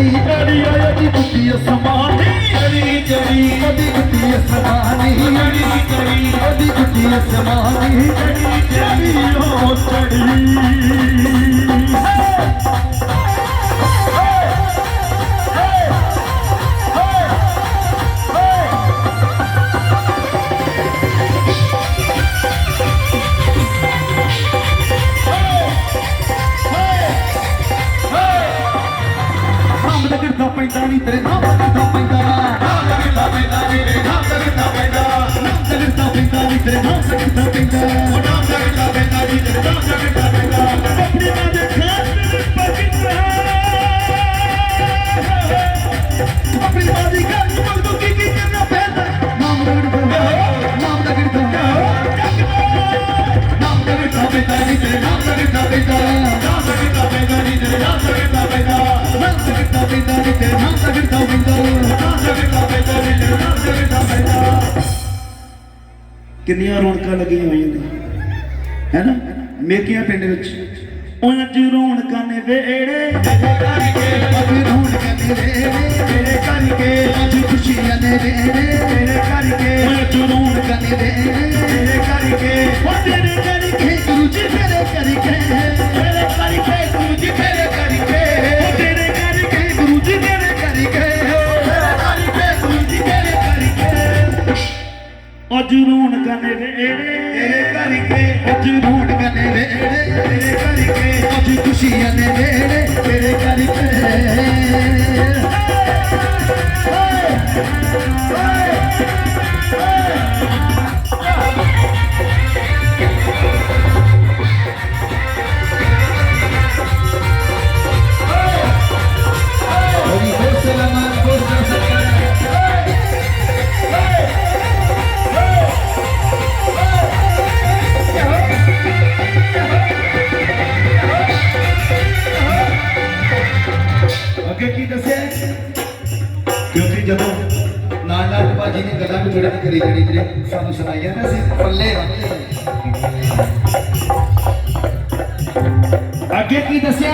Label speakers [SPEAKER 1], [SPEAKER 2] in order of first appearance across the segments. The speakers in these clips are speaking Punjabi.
[SPEAKER 1] ਜੜੀ ਜੜੀ ਉਹਦੀ ਗੁੱਡੀ ਅਸਮਾਨੀ ਜੜੀ ਜੜੀ ਉਹਦੀ ਗੁੱਡੀ ਅਸਮਾਨੀ ਜੜੀ ਜੜੀ ਉਹਦੀ ਗੁੱਡੀ ਅਸਮਾਨੀ ਜੜੀ ਜੜੀ ਉਹ ਚੜੀ ਕਿੰਨੀਆਂ ਰੌਣਕਾਂ ਲੱਗੀਆਂ ਹੋਈਆਂ ਨੇ। ਹੈਨਾ ਮੇਕੀਆਂ ਪਿੰਡ ਵਿੱਚ। ਉਹਨਾਂ ਚ ਰੌਣਕਾਂ ਨੇ ਵੇੜੇ ਤੇਰੇ ਕਰਕੇ ਅੱਜ ਰੌਣਕਾਂ ਨੇ ਵੇੜੇ ਤੇਰੇ ਕਰਕੇ ਅੱਜ ਖੁਸ਼ੀਆਂ ਨੇ ਵੇੜੇ ਤੇਰੇ ਕਰਕੇ ਉਹਨਾਂ ਚ ਰੌਣਕਾਂ ਨੇ ਵੇੜੇ ਤੇਰੇ ਕਰਕੇ ਉਹ ਤੇਰੇ ਕਰਕੇ ਗੁਰੂ ਜੀ ਤੇਰੇ ਕਰਕੇ ਤੇਰੇ ਕਰਕੇ ਗੁਰੂ ਜੀ ਤੇਰੇ ਕਰਕੇ ਉਹ ਤੇਰੇ ਕਰਕੇ ਗੁਰੂ ਜੀ ਤੇਰੇ ਕਰਕੇ ਤੇਰੇ ਕਰਕੇ ਗੁਰੂ ਜੀ ਤੇਰੇ ਕਰਕੇ ਅੱਜ ਰੌਣਕਾਂ ਨੇ ਵੇੜੇ ਤੇਰੇ ਕਰਕੇ ਅੱਜ ਰੌਣਕਾਂ ਨੇ ਨੇ ਕਰੀ ਜਿਹੜੀ ਜਿਹੜੇ ਸਾਨੂੰ ਸੁਣਾਈਆਂ ਨਾ ਅਸੀਂ ਪੱਲੇ ਅੱਗੇ ਕੀ ਦੱਸਿਆ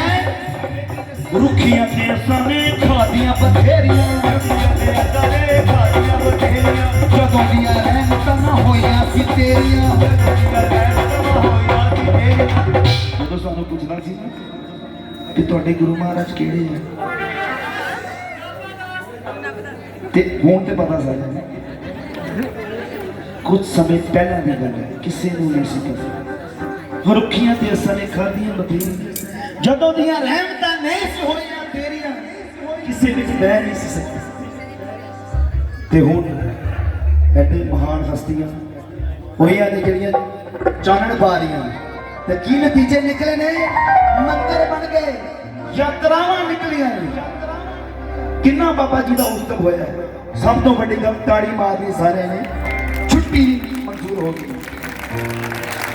[SPEAKER 1] ਰੁੱਖੀਆਂ ਤੇ ਅਸਾਂ ਖਾਦੀਆਂ ਬਥੇਰੀਆਂ ਰੁੱਖੀਆਂ ਤੇ ਅਸਾਂ ਖਾਦੀਆਂ ਬਥੇਰੀਆਂ, ਜਦੋਂ ਦੀਆਂ ਰਹਿਮਤਾਂ ਨਾ ਹੋਈਆਂ ਸੀ ਤੇਰੀਆਂ। ਜਦੋਂ ਸਾਨੂੰ ਪੁੱਛਣਾ ਸੀ ਨਾ ਕਿ ਤੁਹਾਡੇ ਗੁਰੂ ਮਹਾਰਾਜ ਕਿਹੜੇ ਆ? ਤੇ ਹੁਣ ਤੇ ਪਤਾ ਸਾਨੂੰ ਕੁਝ ਸਮੇਂ ਪਹਿਲਾਂ ਦੀ ਗੱਲ ਹੈ, ਕਿਸੇ ਨੂੰ ਨਹੀਂ ਸੀ ਪਤਾ। ਰੁੱਖੀਆਂ ਤੇ ਅਸਾਂ ਨੇ ਖਾਧੀਆਂ ਬਥੇਰੀਆਂ। ਜਦੋਂ ਦੀਆਂ ਰਹਿਮਤਾਂ ਨਹੀਂ ਸੀ ਹੋਈਆਂ, ਤੇਰੀਆਂ ਕਿਸੇ ਵਿੱਚ ਬਹਿ ਨਹੀਂ ਸੀ ਸਕਦੀ ਤੇ ਹੁਣ ਐਡੇ ਮਹਾਨ ਹਸਤੀਆਂ ਹੋਈਆਂ ਨੇ ਜਿਹੜੀਆਂ ਚਾਨਣ ਪਾ ਰਹੀਆਂ ਤੇ ਕੀ ਨਤੀਜੇ ਨਿਕਲੇ ਨੇ? ਮੰਦਰ ਬਣ ਗਏ, ਯਾਤਰਾਵਾਂ ਨਿਕਲੀਆਂ ਨੇ। ਕਿੰਨਾ ਬਾਬਾ ਜੀ ਦਾ ਉਸਤਵ ਹੋਇਆ। ਸਭ ਤੋਂ ਵੱਡੀ ਗੱਲ ਤਾੜੀ ਮਾਰਨੀ ਸਾਰਿਆਂ ਨੇ। ਮਨਜ਼ੂਰ ਹੋ ਗਈ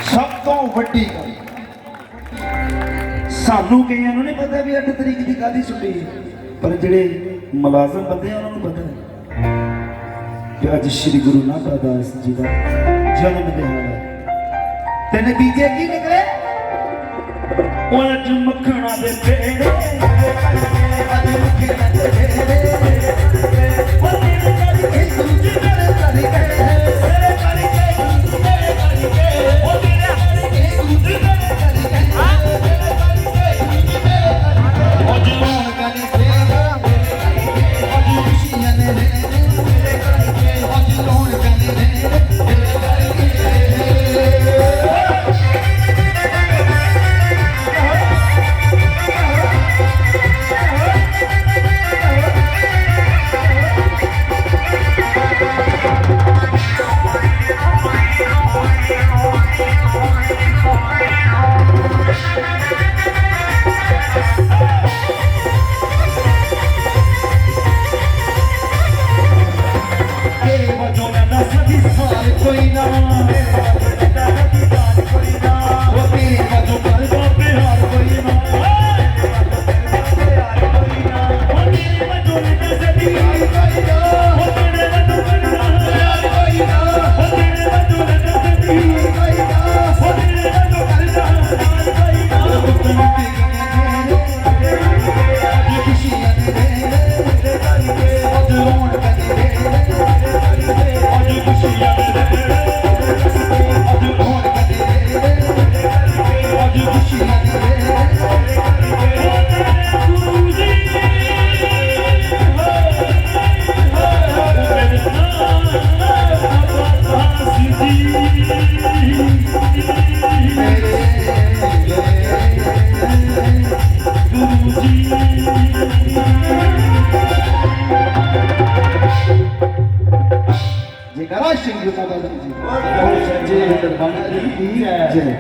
[SPEAKER 1] ਸਭ ਤੋਂ ਵੱਡੀ ਗੱਲ। ਸਾਨੂੰ ਕਈਆਂ ਨੂੰ ਨਹੀਂ ਪਤਾ ਵੀ 8 ਤਰੀਕ ਦੀ ਕਾਦੀ ਛੁੱਟੀ ਪਰ ਜਿਹੜੇ ਮੁਲਾਜ਼ਮ ਬੰਦੇ ਆ, ਉਹਨਾਂ ਨੂੰ ਪਤਾ ਹੈ ਕਿ ਅੱਜ ਸ੍ਰੀ ਗੁਰੂ ਨਾਨਕ ਦਾਸ ਜੀ ਦਾ ਜਨਮ ਦਿਹਾੜਾ ਹੈ। ਤੇ ਨਤੀਜੇ ਕੀ ਨਿਕਲੇ? ਉਹ ਅੱਜ ਮੱਖਣਾ ਦੇ ਪੇੜੇ আর কই না ਜੈ ਸ਼੍ਰੀ ਗੁਰੂ ਬਾਬਾ ਜੀ ਜੈ ਜੈ ਦਰਬਾਰ ਜੀ ਕੀ ਜੈ